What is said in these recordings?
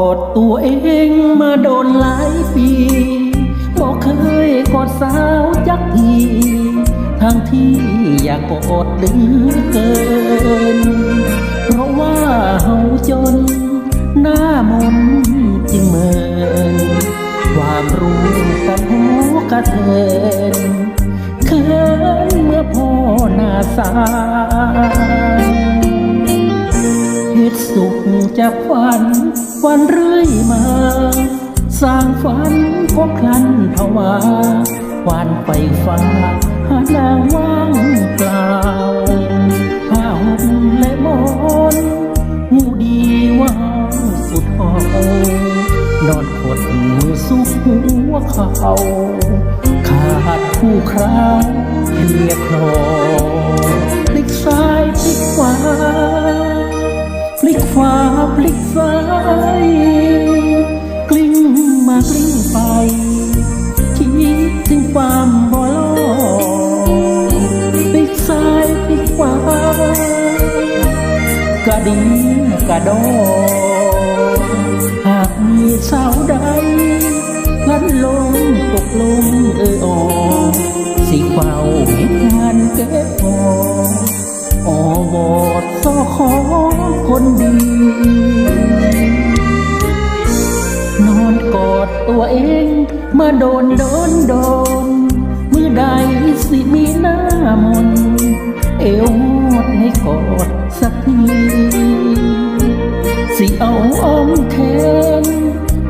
อดตัวเองมาโดนหลายปีบอกเคยกอดสาวจักทีทางที่อยากกอดเหลือเกิน เพราะว่าเฮาจน หน้ามนจึงเมินความรู้กับหัวกระเทินเขินเมื่อพ่อหน้าสา สุขจากฝันวันเรื่อยมา สร้างฝันก็คลันภาวาหวานไปฟ้าหานางว่างเปล่าผ้าห่มและมอนหูดีว่างสุดหอนอนขดมือซุกหัวเขาขาดผู้คราวเรียกรอพลิกซ้ายพลิกขวา ลิกขวาพลิกซ้ายกลิ้งมากลิ้งไป คิดถึงความบ่ลอพลิกซ้ายพลิกขวากระดิ่งกระดอหากมีสาวใดพลันลงตกลงเออออสิเฝ้าเหตุงานเก็บพออวอดสอขอ คนดี นอนกอดตัวเอง เมาโดนโดนโดนเมื่อใดสิมีหน้ามน เอวหดให้กอดสักทีสิเอาอ้อมแขน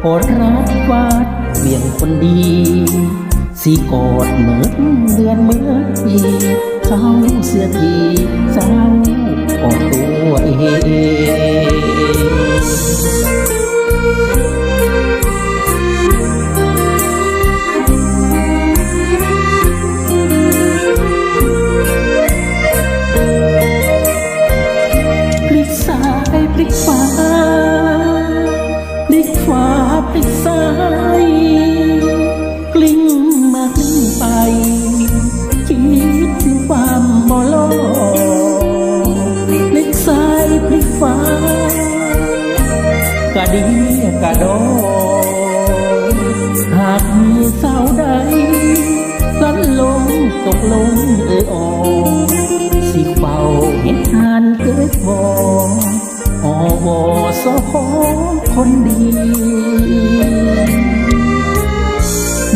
กอดรัดวาดเบี่ยงคนดี สิกอดเหมือนเดือนเหมือนปีเขาเสียทีเศร้ากอดตัว พลิกซ้ายพลิกขวาพลิกขวาพลิกซ้าย ดีกะดหากมีสาวใดลันลงตกลงเอออสิเฝ้าเห็นทานเกิดบออวอสอของคนดี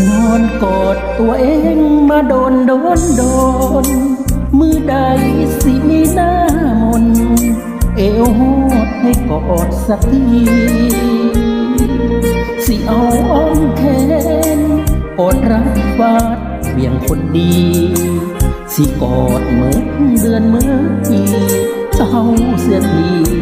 นอนกอดตัวเองมาโดนโดนโดนมือใดสิมีหน้า อดสักทีสิเอาอ้อมแขนกอดรักบาดเบี่ยงคนดี สิกอดเหมือนเดือนเมื่อปีเจ้าเสียที